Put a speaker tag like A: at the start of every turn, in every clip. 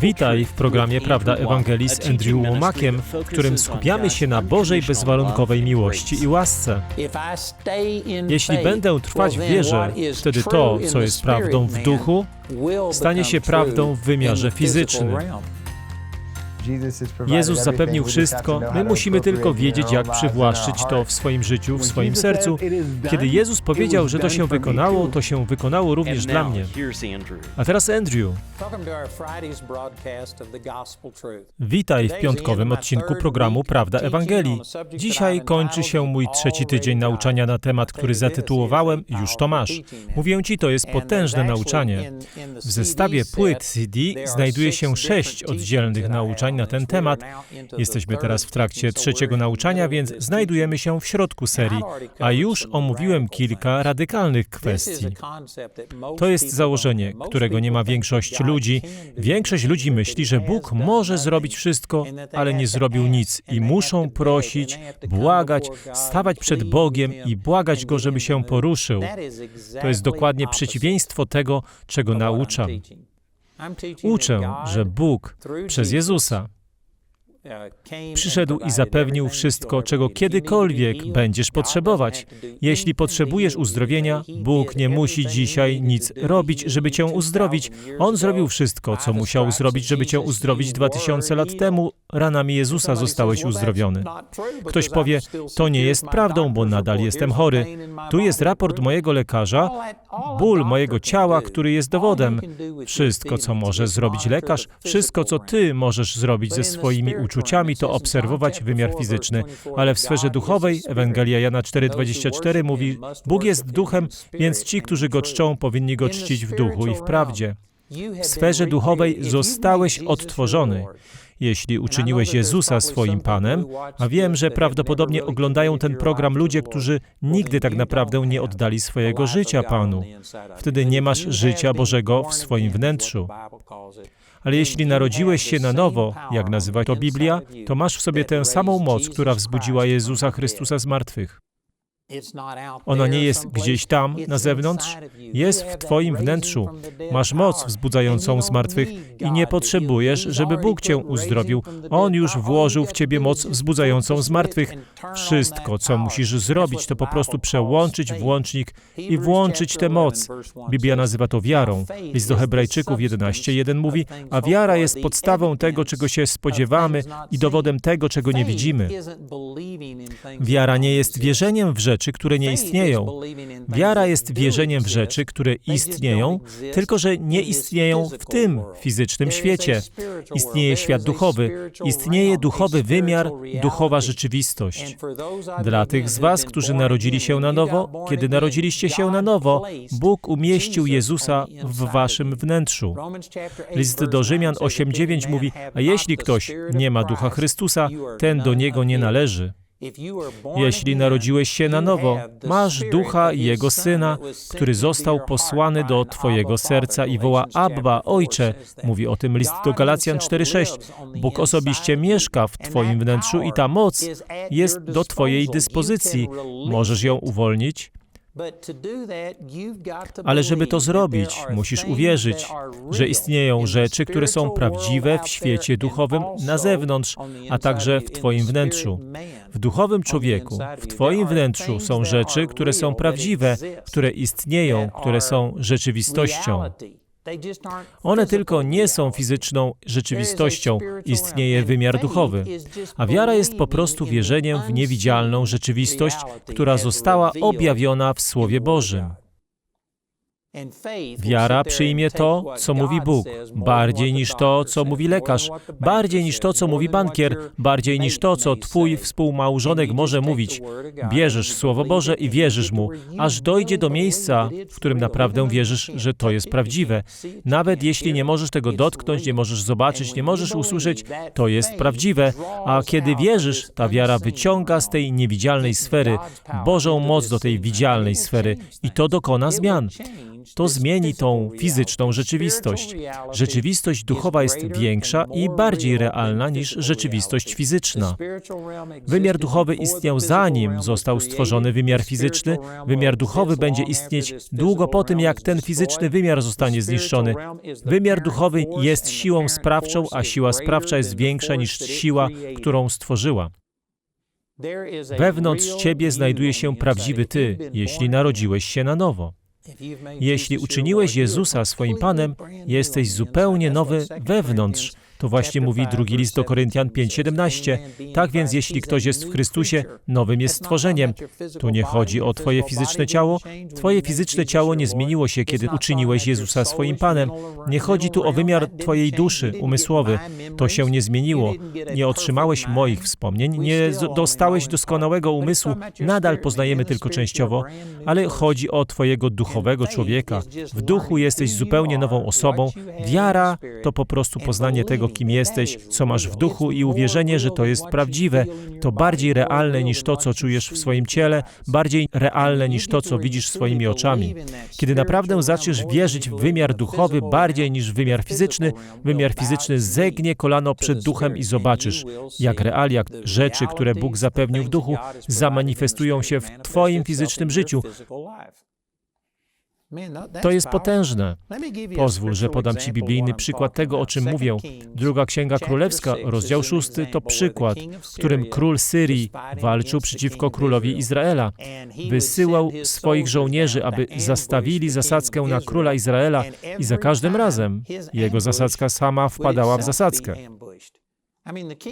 A: Witaj w programie Prawda Ewangelii z Andrew Womakiem, w którym skupiamy się na Bożej bezwarunkowej miłości i łasce. Jeśli będę trwać w wierze, wtedy to, co jest prawdą w duchu, stanie się prawdą w wymiarze fizycznym. Jezus zapewnił wszystko, my musimy tylko wiedzieć, jak przywłaszczyć to w swoim życiu, w swoim sercu. Kiedy Jezus powiedział, że to się wykonało, to się wykonało również dla mnie. A teraz Andrew, witaj w piątkowym odcinku programu Prawda Ewangelii. Dzisiaj kończy się mój trzeci tydzień nauczania na temat, który zatytułowałem Już to masz. Mówię Ci, to jest potężne nauczanie. W zestawie płyt CD znajduje się sześć oddzielnych nauczań na ten temat. Jesteśmy teraz w trakcie trzeciego nauczania, więc znajdujemy się w środku serii, a już omówiłem kilka radykalnych kwestii. To jest założenie, którego nie ma większość ludzi. Większość ludzi myśli, że Bóg może zrobić wszystko, ale nie zrobił nic i muszą prosić, błagać, stawać przed Bogiem i błagać Go, żeby się poruszył. To jest dokładnie przeciwieństwo tego, czego nauczam. Uczę, że Bóg przez Jezusa przyszedł i zapewnił wszystko, czego kiedykolwiek będziesz potrzebować. Jeśli potrzebujesz uzdrowienia, Bóg nie musi dzisiaj nic robić, żeby cię uzdrowić. On zrobił wszystko, co musiał zrobić, żeby cię uzdrowić dwa tysiące lat temu. Ranami Jezusa zostałeś uzdrowiony. Ktoś powie, to nie jest prawdą, bo nadal jestem chory. Tu jest raport mojego lekarza, ból mojego ciała, który jest dowodem. Wszystko, co może zrobić lekarz, wszystko, co ty możesz zrobić ze swoimi uczuciami, to obserwować wymiar fizyczny. Ale w sferze duchowej, Ewangelia Jana 4,24 mówi, Bóg jest duchem, więc ci, którzy go czczą, powinni go czcić w duchu i w prawdzie. W sferze duchowej zostałeś odtworzony. Jeśli uczyniłeś Jezusa swoim Panem, a wiem, że prawdopodobnie oglądają ten program ludzie, którzy nigdy tak naprawdę nie oddali swojego życia Panu, wtedy nie masz życia Bożego w swoim wnętrzu. Ale jeśli narodziłeś się na nowo, jak nazywa to Biblia, to masz w sobie tę samą moc, która wzbudziła Jezusa Chrystusa z martwych. Ona nie jest gdzieś tam, na zewnątrz, jest w Twoim wnętrzu. Masz moc wzbudzającą z martwych i nie potrzebujesz, żeby Bóg Cię uzdrowił. On już włożył w Ciebie moc wzbudzającą z martwych. Wszystko, co musisz zrobić, to po prostu przełączyć włącznik i włączyć tę moc. Biblia nazywa to wiarą. List do Hebrajczyków 11.1 mówi, a wiara jest podstawą tego, czego się spodziewamy i dowodem tego, czego nie widzimy. Wiara nie jest wierzeniem w rzeczy, rzeczy, które nie istnieją. Wiara jest wierzeniem w rzeczy, które istnieją, tylko że nie istnieją w tym fizycznym świecie. Istnieje świat duchowy, istnieje duchowy wymiar, duchowa rzeczywistość. Dla tych z Was, którzy narodzili się na nowo, kiedy narodziliście się na nowo, Bóg umieścił Jezusa w Waszym wnętrzu. List do Rzymian 8:9 mówi: A jeśli ktoś nie ma ducha Chrystusa, ten do niego nie należy. Jeśli narodziłeś się na nowo, masz ducha Jego Syna, który został posłany do Twojego serca i woła Abba, Ojcze. Mówi o tym list do Galacjan 4:6. Bóg osobiście mieszka w Twoim wnętrzu i ta moc jest do Twojej dyspozycji. Możesz ją uwolnić, ale żeby to zrobić, musisz uwierzyć, że istnieją rzeczy, które są prawdziwe w świecie duchowym na zewnątrz, a także w Twoim wnętrzu. W duchowym człowieku, w Twoim wnętrzu są rzeczy, które są prawdziwe, które istnieją, które są rzeczywistością. One tylko nie są fizyczną rzeczywistością, istnieje wymiar duchowy. A wiara jest po prostu wierzeniem w niewidzialną rzeczywistość, która została objawiona w Słowie Bożym. Wiara przyjmie to, co mówi Bóg, bardziej niż to, co mówi lekarz, bardziej niż to, co mówi bankier, bardziej niż to, co twój współmałżonek może mówić. Bierzesz Słowo Boże i wierzysz mu, aż dojdzie do miejsca, w którym naprawdę wierzysz, że to jest prawdziwe. Nawet jeśli nie możesz tego dotknąć, nie możesz zobaczyć, nie możesz usłyszeć, to jest prawdziwe. A kiedy wierzysz, ta wiara wyciąga z tej niewidzialnej sfery Bożą moc do tej widzialnej sfery. i to dokona zmian. To zmieni tą fizyczną rzeczywistość. Rzeczywistość duchowa jest większa i bardziej realna niż rzeczywistość fizyczna. Wymiar duchowy istniał zanim został stworzony wymiar fizyczny. Wymiar duchowy będzie istnieć długo po tym, jak ten fizyczny wymiar zostanie zniszczony. Wymiar duchowy jest siłą sprawczą, a siła sprawcza jest większa niż siła, którą stworzyła. Wewnątrz ciebie znajduje się prawdziwy ty, jeśli narodziłeś się na nowo. Jeśli uczyniłeś Jezusa swoim Panem, jesteś zupełnie nowy wewnątrz. To właśnie mówi drugi list do Koryntian 5:17. Tak więc, jeśli ktoś jest w Chrystusie, nowym jest stworzeniem. Tu nie chodzi o Twoje fizyczne ciało. Twoje fizyczne ciało nie zmieniło się, kiedy uczyniłeś Jezusa swoim Panem. Nie chodzi tu o wymiar Twojej duszy, umysłowy. To się nie zmieniło. Nie otrzymałeś moich wspomnień, nie dostałeś doskonałego umysłu. Nadal poznajemy tylko częściowo, ale chodzi o Twojego duchowego człowieka. W duchu jesteś zupełnie nową osobą. Wiara to po prostu poznanie tego, kim jesteś, co masz w duchu i uwierzenie, że to jest prawdziwe. To bardziej realne niż to, co czujesz w swoim ciele, bardziej realne niż to, co widzisz swoimi oczami. Kiedy naprawdę zaczniesz wierzyć w wymiar duchowy bardziej niż w wymiar fizyczny, wymiar fizyczny zegnie kolano przed duchem i zobaczysz, jak realia rzeczy, które Bóg zapewnił w duchu, zamanifestują się w Twoim fizycznym życiu. To jest potężne. Pozwól, że podam Ci biblijny przykład tego, o czym mówię. Druga Księga Królewska, rozdział 6, to przykład, w którym król Syrii walczył przeciwko królowi Izraela. Wysyłał swoich żołnierzy, aby zastawili zasadzkę na króla Izraela i za każdym razem jego zasadzka sama wpadała w zasadzkę.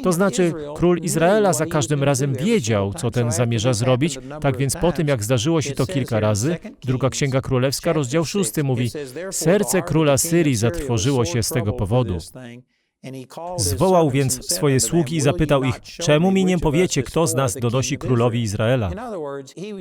A: To znaczy, król Izraela za każdym razem wiedział, co ten zamierza zrobić, tak więc po tym, jak zdarzyło się to kilka razy, druga Księga Królewska, rozdział 6 mówi, serce króla Syrii zatrwożyło się z tego powodu. Zwołał więc swoje sługi i zapytał ich, czemu mi nie powiecie, kto z nas donosi królowi Izraela?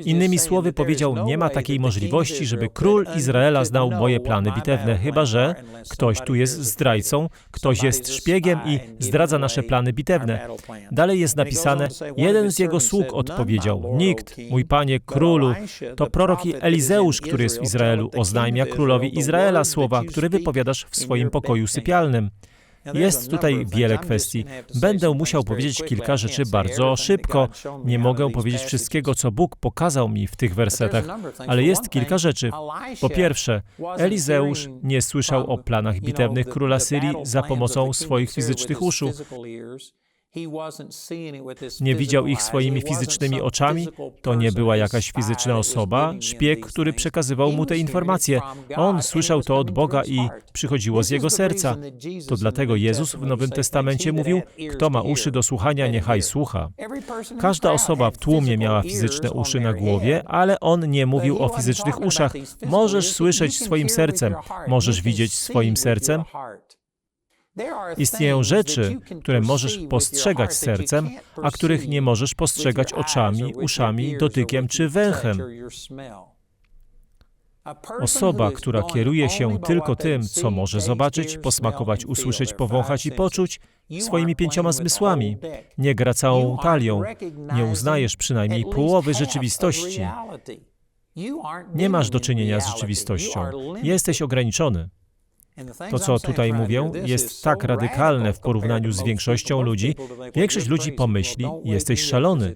A: Innymi słowy powiedział, nie ma takiej możliwości, żeby król Izraela znał moje plany bitewne, chyba że ktoś tu jest zdrajcą, ktoś jest szpiegiem i zdradza nasze plany bitewne. Dalej jest napisane, jeden z jego sług odpowiedział, nikt, mój panie królu, to prorok Elizeusz, który jest w Izraelu, oznajmia królowi Izraela słowa, które wypowiadasz w swoim pokoju sypialnym. Jest tutaj wiele kwestii. Będę musiał powiedzieć kilka rzeczy bardzo szybko. Nie mogę powiedzieć wszystkiego, co Bóg pokazał mi w tych wersetach, ale jest kilka rzeczy. Po pierwsze, Elizeusz nie słyszał o planach bitewnych króla Syrii za pomocą swoich fizycznych uszu. Nie widział ich swoimi fizycznymi oczami, to nie była jakaś fizyczna osoba, szpieg, który przekazywał mu te informacje. On słyszał to od Boga i przychodziło z jego serca. To dlatego Jezus w Nowym Testamencie mówił: Kto ma uszy do słuchania, niechaj słucha. Każda osoba w tłumie miała fizyczne uszy na głowie, ale on nie mówił o fizycznych uszach. Możesz słyszeć swoim sercem, możesz widzieć swoim sercem, Istnieją rzeczy, które możesz postrzegać sercem, a których nie możesz postrzegać oczami, uszami, dotykiem czy węchem. Osoba, która kieruje się tylko tym, co może zobaczyć, posmakować, usłyszeć, powąchać i poczuć, swoimi pięcioma zmysłami, nie gra całą talią, nie uznajesz przynajmniej połowy rzeczywistości. Nie masz do czynienia z rzeczywistością. Jesteś ograniczony. To, co tutaj mówię, jest tak radykalne w porównaniu z większością ludzi. Większość ludzi pomyśli, jesteś szalony.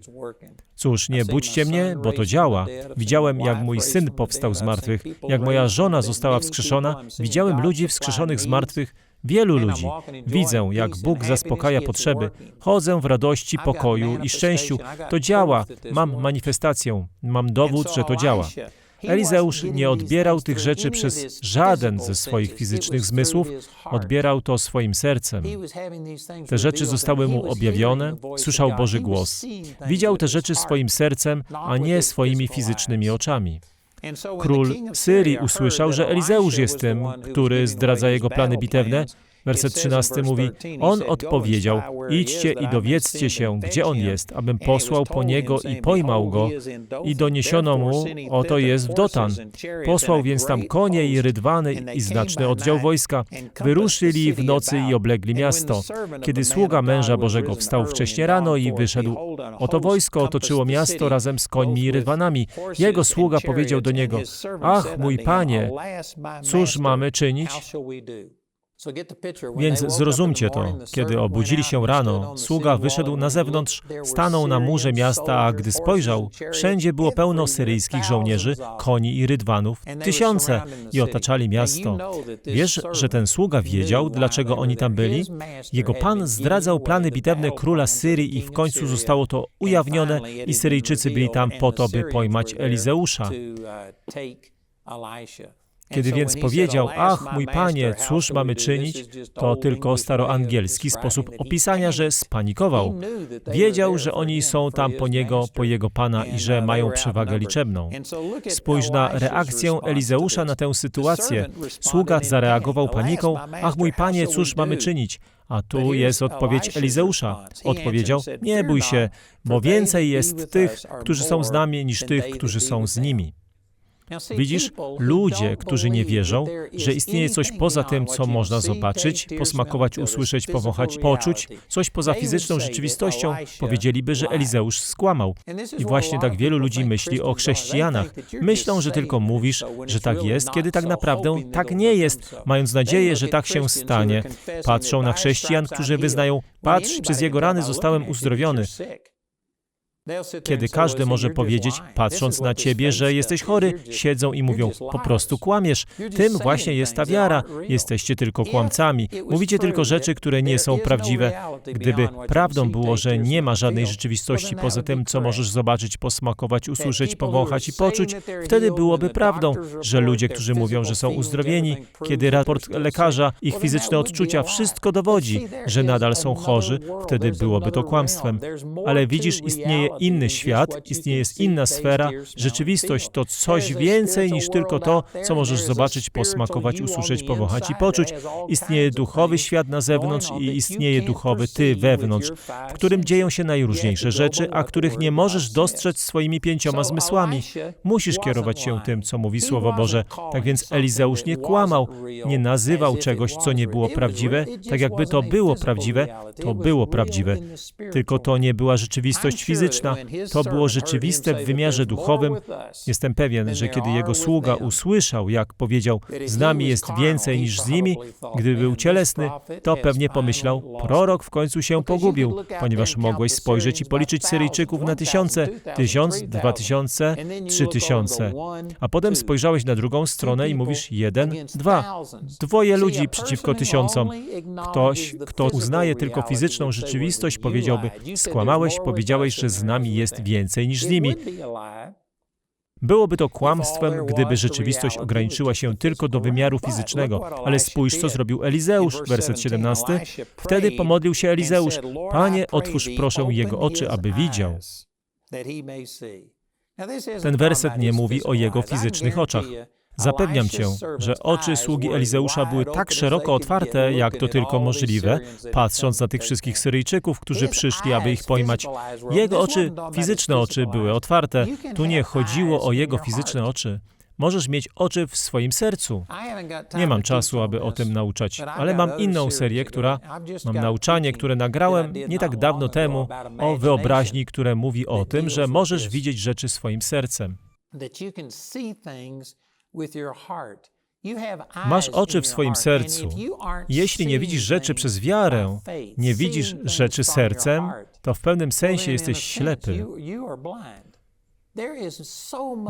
A: Cóż, nie budźcie mnie, bo to działa. Widziałem, jak mój syn powstał z martwych, jak moja żona została wskrzeszona. Widziałem ludzi wskrzeszonych z martwych, wielu ludzi. Widzę, jak Bóg zaspokaja potrzeby. Chodzę w radości, pokoju i szczęściu. To działa. Mam manifestację. Mam dowód, że to działa. Elizeusz nie odbierał tych rzeczy przez żaden ze swoich fizycznych zmysłów, odbierał to swoim sercem. Te rzeczy zostały mu objawione, słyszał Boży głos. Widział te rzeczy swoim sercem, a nie swoimi fizycznymi oczami. Król Syrii usłyszał, że Elizeusz jest tym, który zdradza jego plany bitewne Werset 13 mówi: On odpowiedział: Idźcie i dowiedzcie się, gdzie on jest, abym posłał po niego i pojmał go. I doniesiono mu: Oto jest w Dotan. Posłał więc tam konie i rydwany i znaczny oddział wojska. Wyruszyli w nocy i oblegli miasto. Kiedy sługa męża Bożego wstał wcześnie rano i wyszedł, oto wojsko otoczyło miasto razem z końmi i rydwanami. Jego sługa powiedział do niego: Ach, mój panie, cóż mamy czynić? Więc zrozumcie to. Kiedy obudzili się rano, sługa wyszedł na zewnątrz, stanął na murze miasta, a gdy spojrzał, wszędzie było pełno syryjskich żołnierzy, koni i rydwanów, tysiące, i otaczali miasto. Wiesz, że ten sługa wiedział, dlaczego oni tam byli? Jego pan zdradzał plany bitewne króla Syrii i w końcu zostało to ujawnione i Syryjczycy byli tam po to, by pojmać Elizeusza. Kiedy więc powiedział, ach, mój panie, cóż mamy czynić, to tylko staroangielski sposób opisania, że spanikował. Wiedział, że oni są tam po niego, po jego pana i że mają przewagę liczebną. Spójrz na reakcję Elizeusza na tę sytuację. Sługa zareagował paniką, ach, mój panie, cóż mamy czynić? A tu jest odpowiedź Elizeusza. Odpowiedział: Nie bój się, bo więcej jest tych, którzy są z nami, niż tych, którzy są z nimi. Widzisz, ludzie, którzy nie wierzą, że istnieje coś poza tym, co można zobaczyć, posmakować, usłyszeć, powąchać, poczuć, coś poza fizyczną rzeczywistością, powiedzieliby, że Elizeusz skłamał. I właśnie tak wielu ludzi myśli o chrześcijanach. Myślą, że tylko mówisz, że tak jest, kiedy tak naprawdę tak nie jest, mając nadzieję, że tak się stanie. Patrzą na chrześcijan, którzy wyznają, patrz, przez jego rany zostałem uzdrowiony. Kiedy każdy może powiedzieć, patrząc na ciebie, że jesteś chory, siedzą i mówią, po prostu kłamiesz. Tym właśnie jest ta wiara. Jesteście tylko kłamcami. Mówicie tylko rzeczy, które nie są prawdziwe. Gdyby prawdą było, że nie ma żadnej rzeczywistości poza tym, co możesz zobaczyć, posmakować, usłyszeć, powąchać i poczuć, wtedy byłoby prawdą, że ludzie, którzy mówią, że są uzdrowieni, kiedy raport lekarza, ich fizyczne odczucia, wszystko dowodzi, że nadal są chorzy, wtedy byłoby to kłamstwem. Ale widzisz, istnieje inny świat, istnieje jest inna sfera. Rzeczywistość to coś więcej niż tylko to, co możesz zobaczyć, posmakować, usłyszeć, powąchać i poczuć. Istnieje duchowy świat na zewnątrz i istnieje duchowy ty wewnątrz, w którym dzieją się najróżniejsze rzeczy, a których nie możesz dostrzec swoimi pięcioma zmysłami. Musisz kierować się tym, co mówi Słowo Boże. Tak więc Elizeusz nie kłamał, nie nazywał czegoś, co nie było prawdziwe, tak jakby to było prawdziwe, to było prawdziwe. Tylko to nie była rzeczywistość to było rzeczywiste w wymiarze duchowym. Jestem pewien, że kiedy jego sługa usłyszał, jak powiedział, z nami jest więcej niż z nimi, gdyby był cielesny, to pewnie pomyślał, prorok w końcu się pogubił, ponieważ mogłeś spojrzeć i policzyć Syryjczyków na tysiące, tysiąc, dwa tysiące, trzy tysiące. A potem spojrzałeś na drugą stronę i mówisz jeden, dwa. Dwoje ludzi przeciwko tysiącom. Ktoś, kto uznaje tylko fizyczną rzeczywistość, powiedziałby, skłamałeś, powiedziałeś, że z nami jest więcej niż z nimi. Byłoby to kłamstwem, gdyby rzeczywistość ograniczyła się tylko do wymiaru fizycznego. Ale spójrz, co zrobił Elizeusz, werset 17. Wtedy pomodlił się Elizeusz, Panie, otwórz proszę jego oczy, aby widział. Ten werset nie mówi o jego fizycznych oczach. Zapewniam cię, że oczy sługi Elizeusza były tak szeroko otwarte, jak to tylko możliwe, patrząc na tych wszystkich Syryjczyków, którzy przyszli, aby ich pojmać. Jego oczy, fizyczne oczy, były otwarte. Tu nie chodziło o jego fizyczne oczy. Możesz mieć oczy w swoim sercu. Nie mam czasu, aby o tym nauczać, ale mam inną serię, która, mam nauczanie, które nagrałem nie tak dawno temu o wyobraźni, które mówi o tym, że możesz widzieć rzeczy swoim sercem. Masz oczy w swoim sercu. Jeśli nie widzisz rzeczy przez wiarę, nie widzisz rzeczy sercem, to w pewnym sensie jesteś ślepy.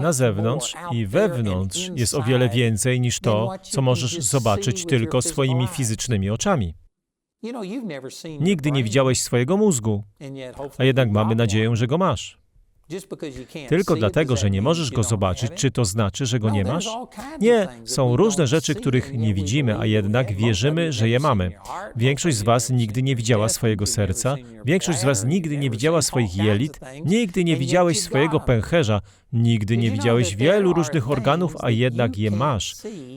A: Na zewnątrz i wewnątrz jest o wiele więcej niż to, co możesz zobaczyć tylko swoimi fizycznymi oczami. Nigdy nie widziałeś swojego mózgu, a jednak mamy nadzieję, że go masz. Tylko dlatego, że nie możesz go zobaczyć, czy to znaczy, że go nie masz? Nie, są różne rzeczy, których nie widzimy, a jednak wierzymy, że je mamy. Większość z Was nigdy nie widziała swojego serca, większość z Was nigdy nie widziała swoich jelit, nigdy nie widziałeś swojego pęcherza, Nigdy nie widziałeś wielu różnych organów, a jednak je masz.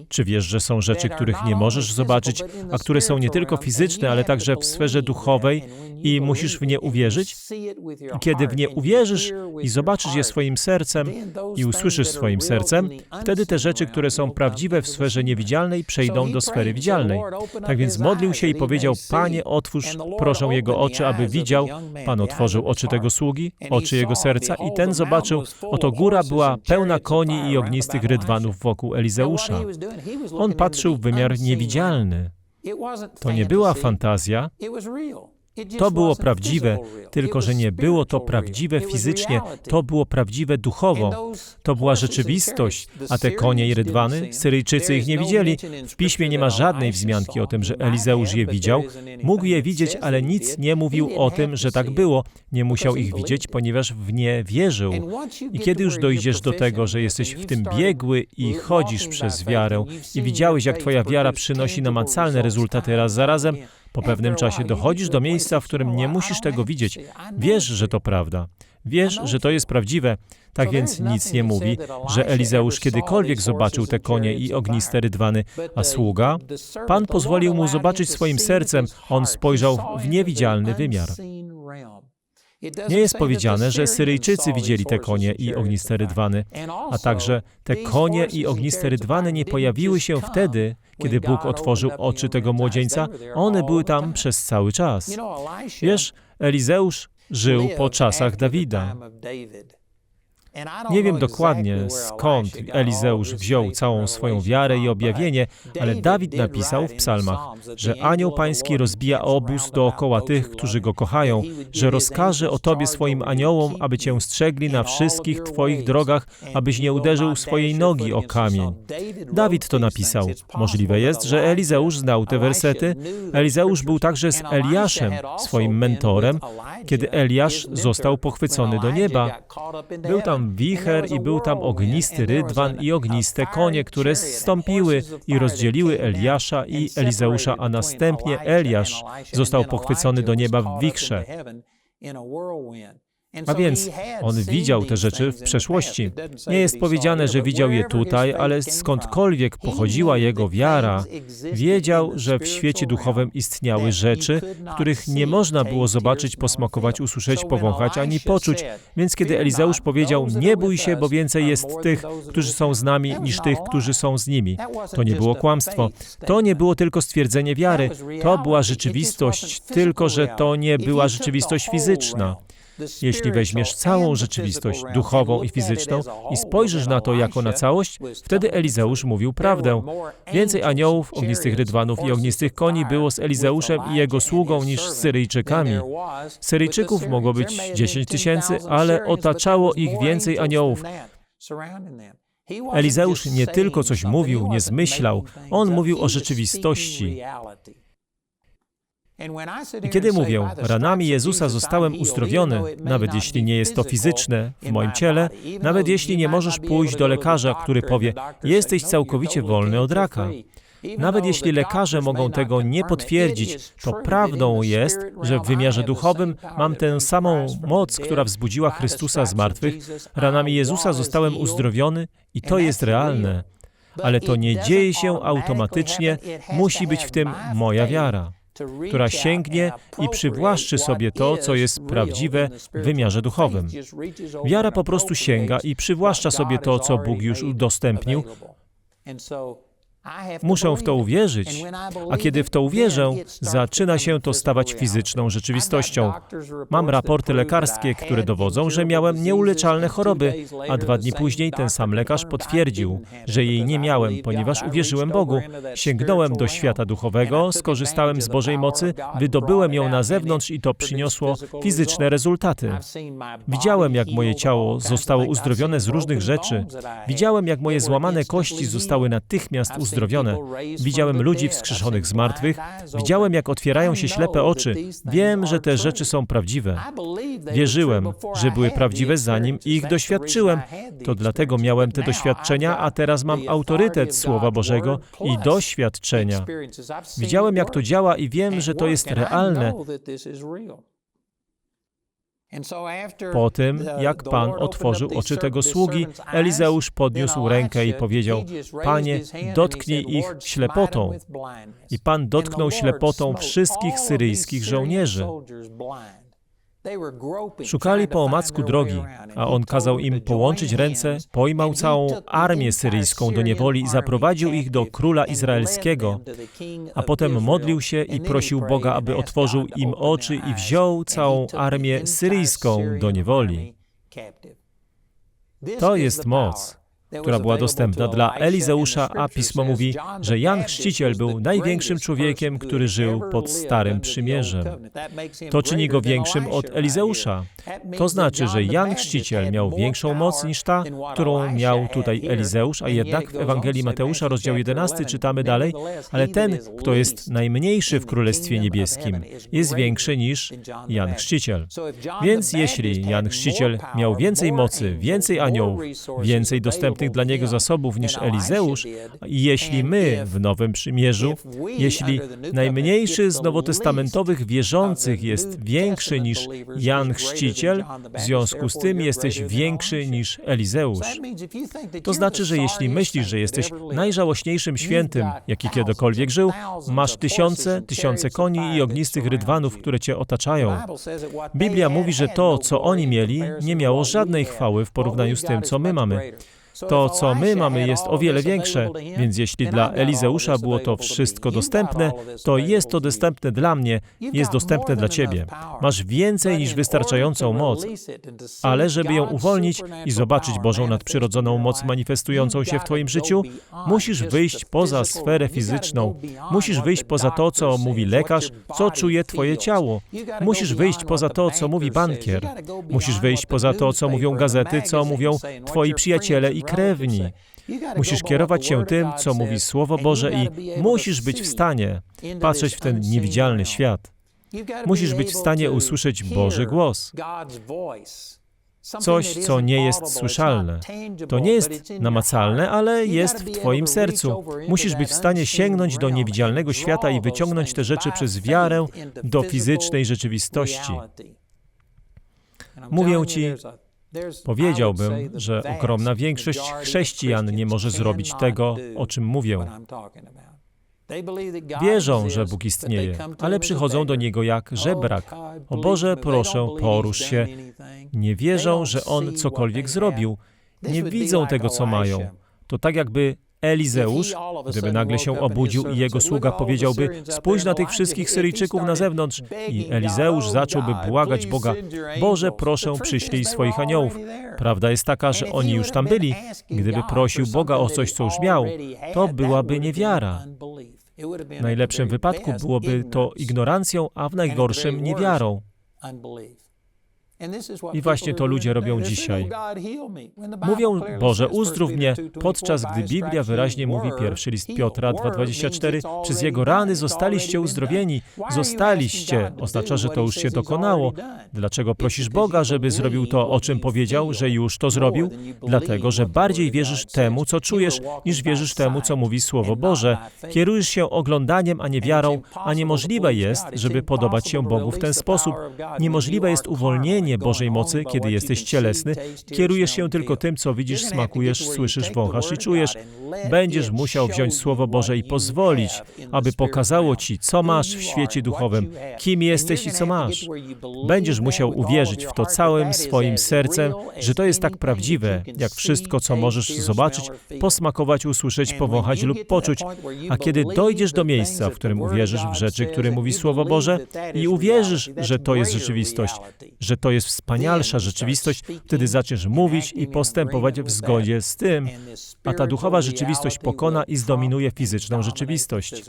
A: Czy wiesz, że są rzeczy, których nie możesz zobaczyć, a które są nie tylko fizyczne, ale także w sferze duchowej i musisz w nie uwierzyć? I kiedy w nie uwierzysz i zobaczysz je swoim sercem i usłyszysz swoim sercem, wtedy te rzeczy, które są prawdziwe w sferze niewidzialnej, przejdą do sfery widzialnej. Tak więc modlił się i powiedział, Panie, otwórz, proszę jego oczy, aby widział. Pan otworzył oczy tego sługi, oczy jego serca i ten zobaczył, oto góra była pełna koni i ognistych rydwanów wokół Elizeusza. On patrzył w wymiar niewidzialny. To nie była fantazja, to było prawdziwe, tylko że nie było to prawdziwe fizycznie, to było prawdziwe duchowo. To była rzeczywistość, a te konie i rydwany, Syryjczycy ich nie widzieli. W piśmie nie ma żadnej wzmianki o tym, że Elizeusz je widział. Mógł je widzieć, ale nic nie mówił o tym, że tak było. Nie musiał ich widzieć, ponieważ w nie wierzył. I kiedy już dojdziesz do tego, że jesteś w tym biegły i chodzisz przez wiarę i widziałeś, jak twoja wiara przynosi namacalne rezultaty raz za razem, po pewnym czasie dochodzisz do miejsca, w którym nie musisz tego widzieć. Wiesz, że to prawda. Wiesz, że to jest prawdziwe. Tak więc nic nie mówi, że Elizeusz kiedykolwiek zobaczył te konie i ogniste rydwany, a sługa? Pan pozwolił mu zobaczyć swoim sercem, on spojrzał w niewidzialny wymiar. Nie jest powiedziane, że Syryjczycy widzieli te konie i ogniste rydwany, a także te konie i ogniste rydwany nie pojawiły się wtedy, kiedy Bóg otworzył oczy tego młodzieńca. One były tam przez cały czas. Wiesz, Elizeusz żył po czasach Dawida. Nie wiem dokładnie skąd Elizeusz wziął całą swoją wiarę i objawienie, ale Dawid napisał w psalmach, że anioł pański rozbija obóz dookoła tych, którzy go kochają, że rozkaże o tobie swoim aniołom, aby cię strzegli na wszystkich twoich drogach, abyś nie uderzył swojej nogi o kamień. Dawid to napisał. Możliwe jest, że Elizeusz znał te wersety. Elizeusz był także z Eliaszem, swoim mentorem, kiedy Eliasz został pochwycony do nieba. Był tam wicher i był tam ognisty rydwan i ogniste konie, które zstąpiły i rozdzieliły Eliasza i Elizeusza, a następnie Eliasz został pochwycony do nieba w wichrze. A więc on widział te rzeczy w przeszłości. Nie jest powiedziane, że widział je tutaj, ale skądkolwiek pochodziła jego wiara, wiedział, że w świecie duchowym istniały rzeczy, których nie można było zobaczyć, posmakować, usłyszeć, powąchać ani poczuć. Więc kiedy Elizeusz powiedział: Nie bój się, bo więcej jest tych, którzy są z nami, niż tych, którzy są z nimi, to nie było kłamstwo. To nie było tylko stwierdzenie wiary, to była rzeczywistość, tylko że to nie była rzeczywistość fizyczna. Jeśli weźmiesz całą rzeczywistość duchową i fizyczną i spojrzysz na to jako na całość, wtedy Elizeusz mówił prawdę. Więcej aniołów, ognistych rydwanów i ognistych koni było z Elizeuszem i jego sługą niż z Syryjczykami. Syryjczyków mogło być 10 tysięcy, ale otaczało ich więcej aniołów. Elizeusz nie tylko coś mówił, nie zmyślał, on mówił o rzeczywistości. I kiedy mówię, ranami Jezusa zostałem uzdrowiony, nawet jeśli nie jest to fizyczne w moim ciele, nawet jeśli nie możesz pójść do lekarza, który powie, jesteś całkowicie wolny od raka. Nawet jeśli lekarze mogą tego nie potwierdzić, to prawdą jest, że w wymiarze duchowym mam tę samą moc, która wzbudziła Chrystusa z martwych. Ranami Jezusa zostałem uzdrowiony i to jest realne. Ale to nie dzieje się automatycznie, musi być w tym moja wiara która sięgnie i przywłaszczy sobie to, co jest prawdziwe w wymiarze duchowym. Wiara po prostu sięga i przywłaszcza sobie to, co Bóg już udostępnił. Muszę w to uwierzyć, a kiedy w to uwierzę, zaczyna się to stawać fizyczną rzeczywistością. Mam raporty lekarskie, które dowodzą, że miałem nieuleczalne choroby, a dwa dni później ten sam lekarz potwierdził, że jej nie miałem, ponieważ uwierzyłem Bogu. Sięgnąłem do świata duchowego, skorzystałem z Bożej mocy, wydobyłem ją na zewnątrz i to przyniosło fizyczne rezultaty. Widziałem, jak moje ciało zostało uzdrowione z różnych rzeczy. Widziałem, jak moje złamane kości zostały natychmiast uzdrowione uzdrowione. Widziałem ludzi wskrzeszonych z martwych, widziałem, jak otwierają się ślepe oczy. Wiem, że te rzeczy są prawdziwe. Wierzyłem, że były prawdziwe, zanim ich doświadczyłem. To dlatego miałem te doświadczenia, a teraz mam autorytet Słowa Bożego i doświadczenia. Widziałem, jak to działa i wiem, że to jest realne. Po tym, jak Pan otworzył oczy tego sługi, Elizeusz podniósł rękę i powiedział: Panie, dotknij ich ślepotą. I Pan dotknął ślepotą wszystkich syryjskich żołnierzy. Szukali po omacku drogi, a on kazał im połączyć ręce, pojmał całą armię syryjską do niewoli i zaprowadził ich do króla izraelskiego, a potem modlił się i prosił Boga, aby otworzył im oczy i wziął całą armię syryjską do niewoli. To jest moc która była dostępna dla Elizeusza, a pismo mówi, że Jan Chrzciciel był największym człowiekiem, który żył pod Starym Przymierzem. To czyni go większym od Elizeusza. To znaczy, że Jan Chrzciciel miał większą moc niż ta, którą miał tutaj Elizeusz, a jednak w Ewangelii Mateusza, rozdział 11, czytamy dalej, ale ten, kto jest najmniejszy w Królestwie Niebieskim, jest więkzy niż Jan Chrzciciel. Więc jeśli Jan Chrzciciel miał więcej mocy, więcej aniołów, więcej dostępnych dla niego zasobów niż Elizeusz, i jeśli my w Nowym Przymierzu, jeśli najmniejszy z nowotestamentowych wierzących jest większy niż Jan Chrzciciel, w związku z tym jesteś większy niż Elizeusz. To znaczy, że jeśli myślisz, że jesteś najżałośniejszym świętym, jaki kiedykolwiek żył, masz tysiące, tysiące koni i ognistych rydwanów, które cię otaczają. Biblia mówi, że to, co oni mieli, nie miało żadnej chwały w porównaniu z tym, co my mamy. To, co my mamy, jest o wiele większe, więc jeśli dla Elizeusza było to wszystko dostępne, to jest to dostępne dla mnie, jest dostępne dla ciebie. Masz więcej niż wystarczającą moc, ale żeby ją uwolnić i zobaczyć Bożą nadprzyrodzoną moc manifestującą się w Twoim życiu, musisz wyjść poza sferę fizyczną. Musisz wyjść poza to, co mówi lekarz, co czuje Twoje ciało. Musisz wyjść poza to, co mówi bankier. Musisz wyjść poza to, co mówią gazety, co mówią Twoi przyjaciele i krewni. Musisz kierować się tym, co mówi Słowo Boże i musisz być w stanie patrzeć w ten niewidzialny świat. Musisz być w stanie usłyszeć Boży głos. Coś, co nie jest słyszalne. To nie jest namacalne, ale jest w Twoim sercu. Musisz być w stanie sięgnąć do niewidzialnego świata i wyciągnąć te rzeczy przez wiarę do fizycznej rzeczywistości. Mówię Ci, Powiedziałbym, że ogromna większość chrześcijan nie może zrobić tego, o czym mówię. Wierzą, że Bóg istnieje, ale przychodzą do Niego jak żebrak. O Boże, proszę, porusz się. Nie wierzą, że On cokolwiek zrobił. Nie widzą tego, co mają. To tak jakby Elizeusz, gdyby nagle się obudził i jego sługa powiedziałby, spójrz na tych wszystkich Syryjczyków na zewnątrz. I Elizeusz zacząłby błagać Boga, Boże, proszę, przyślij swoich aniołów. Prawda jest taka, że oni już tam byli. Gdyby prosił Boga o coś, co już miał, to byłaby niewiara. W najlepszym wypadku byłoby to ignorancją, a w najgorszym niewiarą. I właśnie to ludzie robią dzisiaj. Mówią, Boże, uzdrów mnie, podczas gdy Biblia wyraźnie mówi, pierwszy list Piotra 2,24, przez Jego rany zostaliście uzdrowieni. Zostaliście, oznacza, że to już się dokonało. Dlaczego prosisz Boga, żeby zrobił to, o czym powiedział, że już to zrobił? Dlatego, że bardziej wierzysz temu, co czujesz, niż wierzysz temu, co mówi Słowo Boże. Kierujesz się oglądaniem, a nie wiarą, a niemożliwe jest, żeby podobać się Bogu w ten sposób. Niemożliwe jest uwolnienie Bożej mocy, kiedy jesteś cielesny, kierujesz się tylko tym, co widzisz, smakujesz, słyszysz, wąchasz i czujesz. Będziesz musiał wziąć Słowo Boże i pozwolić, aby pokazało Ci, co masz w świecie duchowym, kim jesteś i co masz. Będziesz musiał uwierzyć w to całym swoim sercem, że to jest tak prawdziwe, jak wszystko, co możesz zobaczyć, posmakować, usłyszeć, powąchać lub poczuć. A kiedy dojdziesz do miejsca, w którym uwierzysz w rzeczy, które mówi Słowo Boże i uwierzysz, że to jest rzeczywistość, że to jest wspanialsza rzeczywistość, wtedy zaczniesz mówić i postępować w zgodzie z tym, a ta duchowa rzeczywistość pokona i zdominuje fizyczną rzeczywistość.